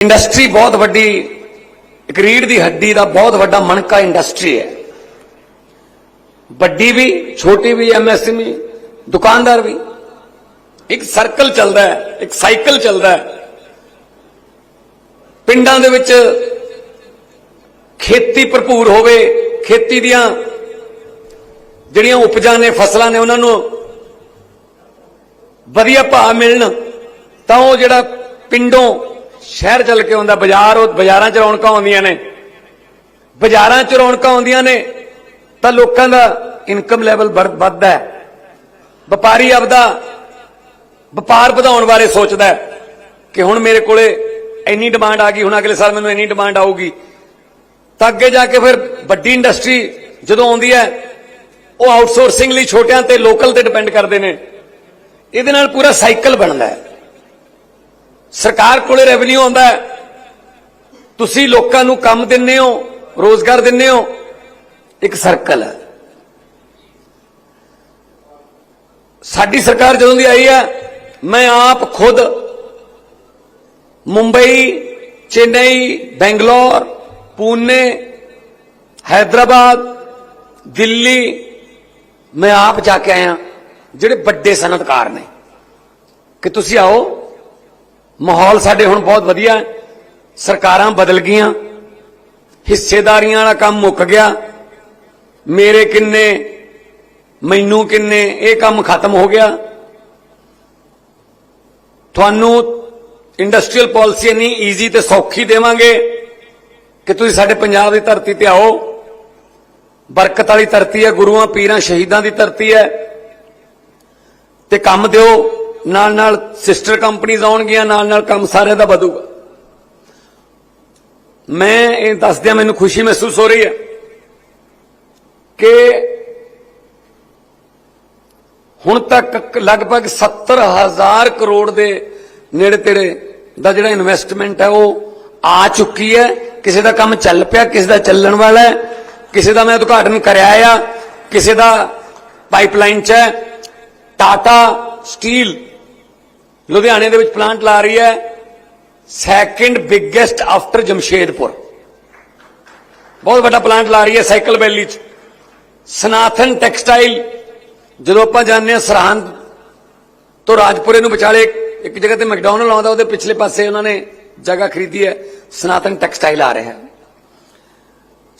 Industry ਬਹੁਤ ਵੱਡੀ, ਇੱਕ ਰੀੜ ਦੀ ਹੱਡੀ ਦਾ ਬਹੁਤ ਵੱਡਾ ਮਣਕਾ ਇੰਡਸਟਰੀ ਹੈ। ਵੱਡੀ ਵੀ, ਛੋਟੀ ਵੀ ਐਮਐਸਐਮਈ ਦੁਕਾਨਦਾਰ ਵੀ। ਇੱਕ ਸਰਕਲ ਚੱਲਦਾ ਹੈ, ਇੱਕ ਸਾਈਕਲ ਚੱਲਦਾ ਹੈ। ਪਿੰਡਾਂ ਦੇ ਵਿੱਚ ਖੇਤੀ ਭਰਪੂਰ ਹੋਵੇ, ਖੇਤੀ ਦੀਆਂ ਜਿਹੜੀਆਂ ਉਪਜਾਂ ਨੇ, ਫਸਲਾਂ ਨੇ, ਉਹਨਾਂ ਨੂੰ ਵਧੀਆ ਭਾਅ ਮਿਲਣ, ਤਾਂ ਉਹ ਜਿਹੜਾ ਪਿੰਡੋਂ ਸ਼ਹਿਰ ਚੱਲ ਕੇ ਆਉਂਦਾ, ਬਾਜ਼ਾਰ ਉਹ ਬਾਜ਼ਾਰਾਂ 'ਚ ਰੌਣਕਾਂ ਆਉਂਦੀਆਂ ਨੇ। ਬਾਜ਼ਾਰਾਂ 'ਚ ਰੌਣਕਾਂ ਆਉਂਦੀਆਂ ਨੇ, ਤਾਂ ਲੋਕਾਂ ਦਾ ਇਨਕਮ ਲੈਵਲ ਵੱਧਦਾ ਹੈ। ਵਪਾਰੀ ਆਪਦਾ ਵਪਾਰ ਵਧਾਉਣ ਬਾਰੇ ਸੋਚਦਾ ਹੈ ਕਿ ਹੁਣ ਮੇਰੇ ਕੋਲੇ ਇੰਨੀ ਡਿਮਾਂਡ ਆ ਗਈ, ਹੁਣ ਅਗਲੇ ਸਾਲ ਮੈਨੂੰ ਇੰਨੀ ਡਿਮਾਂਡ ਆਊਗੀ। ਤਾਂ ਅੱਗੇ ਜਾ ਕੇ ਫਿਰ ਵੱਡੀ ਇੰਡਸਟਰੀ ਜਦੋਂ ਆਉਂਦੀ ਹੈ, ਉਹ ਆਊਟਸੋਰਸਿੰਗ ਲਈ ਛੋਟਿਆਂ ਤੇ ਲੋਕਲ ਤੇ ਡਿਪੈਂਡ ਕਰਦੇ ਨੇ। ਇਹਦੇ ਨਾਲ ਪੂਰਾ ਸਾਈਕਲ ਬਣਦਾ ਹੈ। ਸਰਕਾਰ ਕੋਲੇ ਰੈਵਨਿਊ ਆਉਂਦਾ ਹੈ। ਤੁਸੀਂ ਲੋਕਾਂ ਨੂੰ ਕੰਮ ਦਿੰਨੇ ਹੋ, ਰੋਜ਼ਗਾਰ ਦਿੰਨੇ ਹੋ, ਇੱਕ ਸਰਕਲ ਹੈ। ਸਾਡੀ ਸਰਕਾਰ ਜਦੋਂ ਦੀ ਆਈ ਹੈ, ਮੈਂ ਆਪ ਖੁਦ ਮੁੰਬਈ, ਚੇਨਈ, ਬੈਂਗਲੌਰ, ਪੂਨੇ ਹైదరాబాద్ ਦਿੱਲੀ, ਮੈਂ ਆਪ ਜਾ ਕੇ ਆਇਆ। ਜਿਹੜੇ ਵੱਡੇ ਸਨਅਤਕਾਰ ਨੇ, ਕਿ ਤੁਸੀਂ ਆਓ ਮਾਹੌਲ ਸਾਡੇ ਹੁਣ ਬਹੁਤ ਵਧੀਆ ਹੈ। ਸਰਕਾਰਾਂ ਬਦਲ ਗਈਆਂ। ਹਿੱਸੇਦਾਰੀਆਂ ਵਾਲਾ ਕੰਮ ਮੁੱਕ ਗਿਆ। ਮੇਰੇ ਕਿੰਨੇ, ਮੈਨੂੰ ਕਿੰਨੇ, ਇਹ ਕੰਮ ਖਤਮ ਹੋ ਗਿਆ। ਤੁਹਾਨੂੰ ਇੰਡਸਟਰੀਅਲ ਪਾਲਿਸੀ ਇੰਨੀ ਈਜ਼ੀ ਤੇ ਸੌਖੀ ਦੇਵਾਂਗੇ ਕਿ ਤੁਸੀਂ ਸਾਡੇ ਪੰਜਾਬ ਦੀ ਧਰਤੀ ਤੇ ਆਓ। ਬਰਕਤ ਵਾਲੀ ਧਰਤੀ ਹੈ, ਗੁਰੂਆਂ, ਪੀਰਾਂ, ਸ਼ਹੀਦਾਂ ਦੀ ਧਰਤੀ ਹੈ। ਤੇ ਕੰਮ ਦਿਓ। ਨਾਲ ਨਾਲ ਸਿਸਟਰ ਕੰਪਨੀਆਂ ਆਉਣਗੀਆਂ, ਨਾਲ ਨਾਲ ਕੰਮ ਸਾਰਿਆਂ ਦਾ ਵਧੂਗਾ। ਮੈਂ ਇਹ ਦੱਸਦਿਆਂ ਮੈਨੂੰ ਖੁਸ਼ੀ ਮਹਿਸੂਸ ਹੋ ਰਹੀ ਹੈ ਕਿ ਹੁਣ ਤੱਕ ਲਗਭਗ 70000 ਕਰੋੜ ਦੇ ਨੇੜੇ ਤੇੜੇ ਦਾ ਜਿਹੜਾ ਇਨਵੈਸਟਮੈਂਟ ਹੈ, ਉਹ ਆ ਚੁੱਕੀ ਹੈ। ਕਿਸੇ ਦਾ ਕੰਮ ਚੱਲ ਪਿਆ, ਕਿਸੇ ਦਾ ਚੱਲਣ ਵਾਲਾ ਹੈ। ਕਿਸੇ ਦਾ ਮੈਂ ਉਦਘਾਟਨ ਕਰਿਆ ਆ, ਕਿਸੇ ਦਾ ਪਾਈਪਲਾਈਨ 'ਚ ਹੈ। ਟਾਟਾ ਸਟੀਲ ਲੁਧਿਆਣੇ ਦੇ ਵਿੱਚ ਪਲਾਂਟ ਲਾ ਰਹੀ ਹੈ। ਸੈਕੰਡ ਬਿਗੇਸਟ ਆਫਟਰ ਜਮਸ਼ੇਦਪੁਰ ਬਹੁਤ ਵੱਡਾ ਪਲਾਂਟ ਲਾ ਰਹੀ ਹੈ ਸਾਈਕਲ ਵੈਲੀ 'ਚ। ਸਨਾਥਨ ਟੈਕਸਟਾਈਲ ਜਦੋਂ ਆਪਾਂ ਜਾਂਦੇ ਹਾਂ ਸਰਹੰਦ ਤੋਂ ਰਾਜਪੁਰੇ ਨੂੰ ਵਿਚਾਲੇ, ਇੱਕ ਜਗ੍ਹਾ ਤੇ ਮੈਕਡੋਨਲਡ ਆਉਂਦਾ ਉਹਦੇ ਪਿਛਲੇ ਪਾਸੇ ਉਹਨਾਂ ਨੇ ਜਗ੍ਹਾ ਖਰੀਦੀ ਹੈ, ਸਨਾਤਨ ਟੈਕਸਟਾਈਲ ਆ ਰਿਹਾ।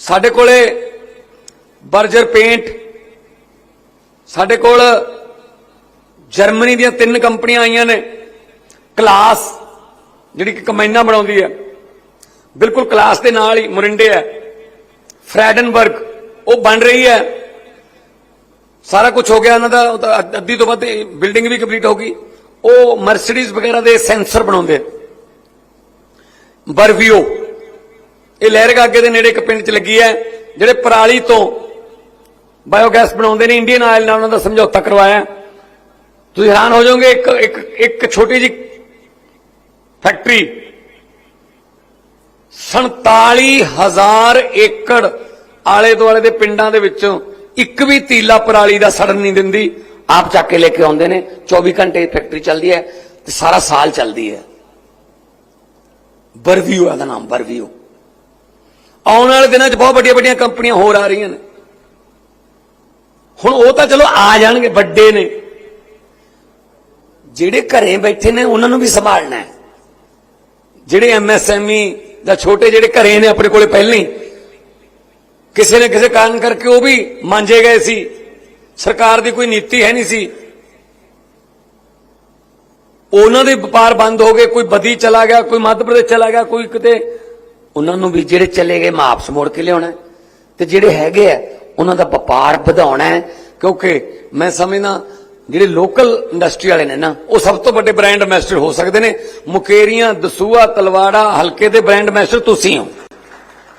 ਸਾਡੇ ਕੋਲੇ ਬਰਜਰ ਪੇਂਟ ਸਾਡੇ ਕੋਲ ਜਰਮਨੀ ਦੀਆਂ ਤਿੰਨ ਕੰਪਨੀਆਂ ਆਈਆਂ ਨੇ। ਕਲਾਸ, ਜਿਹੜੀ ਕਿ ਕਮੈਨਾ ਬਣਾਉਂਦੀ ਹੈ, ਬਿਲਕੁਲ ਕਲਾਸ ਦੇ ਨਾਲ ਹੀ ਮੁਰਿੰਡੇ ਹੈ। ਫਰੈਡਨਬਰਗ, ਉਹ ਬਣ ਰਹੀ ਹੈ। ਸਾਰਾ ਕੁਝ ਹੋ ਗਿਆ, ਉਹਨਾਂ ਦਾ, ਉਹ ਤਾਂ ਅੱਧੀ ਤੋਂ ਵੱਧ ਬਿਲਡਿੰਗ ਵੀ ਕੰਪਲੀਟ ਹੋ ਗਈ। ਉਹ ਮਰਸੀਡੀਜ਼ ਵਗੈਰਾ ਦੇ ਸੈਂਸਰ ਬਣਾਉਂਦੇ ਆ। ਬਰਵੀਓ, ਇਹ ਲਹਿਰਗਾਗੇ ਦੇ ਨੇੜੇ ਇੱਕ ਪਿੰਡ 'ਚ ਲੱਗੀ ਹੈ, ਜਿਹੜੇ ਪਰਾਲੀ ਤੋਂ ਬਾਇਓਗੈਸ ਬਣਾਉਂਦੇ ਨੇ, ਇੰਡੀਅਨ ਆਇਲ ਨਾਲ ਉਹਨਾਂ ਦਾ ਸਮਝੌਤਾ ਕਰਵਾਇਆ। ਤੁਸੀਂ ਹੈਰਾਨ ਹੋ ਜਾਓਗੇ, ਇੱਕ ਇੱਕ ਇੱਕ ਛੋਟੀ ਜਿਹੀ ਫੈਕਟਰੀ 47000 ਏਕੜ ਆਲੇ ਦੁਆਲੇ ਦੇ ਪਿੰਡਾਂ ਦੇ ਵਿੱਚੋਂ ਇੱਕ ਵੀ ਤੀਲਾ ਪਰਾਲੀ ਦਾ ਸੜਨ ਨਹੀਂ ਦਿੰਦੀ। ਆਪ ਚੱਕ ਕੇ ਲੈ ਕੇ ਆਉਂਦੇ ਨੇ। 24 ਘੰਟੇ ਫੈਕਟਰੀ ਚੱਲਦੀ ਹੈ ਤੇ ਸਾਰਾ ਸਾਲ ਚੱਲਦੀ ਹੈ। ਬਰਵਿਊ ਹੈ ਦਾ ਨਾਮ, ਬਰਵਿਊ। ਆਉਣ ਵਾਲੇ ਦਿਨਾਂ 'ਚ ਬਹੁਤ ਵੱਡੀਆਂ ਵੱਡੀਆਂ ਕੰਪਨੀਆਂ ਹੋਰ ਆ ਰਹੀਆਂ ਨੇ। ਹੁਣ ਉਹ ਤਾਂ ਚਲੋ ਆ ਜਾਣਗੇ, ਵੱਡੇ ਨੇ। ਜਿਹੜੇ ਘਰੇ ਬੈਠੇ ਨੇ, ਉਹਨਾਂ ਨੂੰ ਵੀ ਸੰਭਾਲਣਾ ਹੈ। ਜਿਹੜੇ ਐਮਐਸਐਮਈ ਜਾਂ ਛੋਟੇ ਜਿਹੜੇ ਘਰੇ ਨੇ ਆਪਣੇ ਕੋਲੇ ਪਹਿਲਾਂ ਹੀ ਕਿਸੇ ਨੇ ਕਿਸੇ ਕਾਰਨ ਕਰਕੇ ਉਹ ਵੀ ਮੰਜੇ ਗਏ ਸੀ। ਸਰਕਾਰ ਦੀ ਕੋਈ ਨੀਤੀ ਹੈ ਨਹੀਂ ਸੀ। ਉਹਨਾਂ ਦੇ ਵਪਾਰ ਬੰਦ ਹੋ ਗਏ, ਕੋਈ ਬਦੀ ਚਲਾ ਗਿਆ, ਕੋਈ ਮੱਧ ਪ੍ਰਦੇਸ਼ ਚਲਾ ਗਿਆ, ਕੋਈ ਕਿਤੇ। ਉਹਨਾਂ ਨੂੰ ਵੀ ਜਿਹੜੇ ਚਲੇ ਗਏ ਵਾਪਸ ਮੋੜ ਕੇ ਲਿਆਉਣਾ ਤੇ ਜਿਹੜੇ ਹੈਗੇ ਆ, ਉਹਨਾਂ ਦਾ ਵਪਾਰ ਵਧਾਉਣਾ ਕਿਉਂਕਿ ਮੈਂ ਸਮਝਦਾ ਜਿਹੜੇ ਲੋਕਲ ਇੰਡਸਟਰੀ ਵਾਲੇ ਨੇ ਨਾ, ਉਹ ਸਭ ਤੋਂ ਵੱਡੇ ਬ੍ਰਾਂਡ ਐਮਬੈਸਡਰ ਹੋ ਸਕਦੇ ਨੇ। ਮੁਕੇਰੀਆਂ ਦਸੂਆ ਤਲਵਾੜਾ, ਹਲਕੇ ਦੇ ਬ੍ਰਾਂਡ ਐਮਬੈਸਡਰ ਤੁਸੀਂ ਹੋ।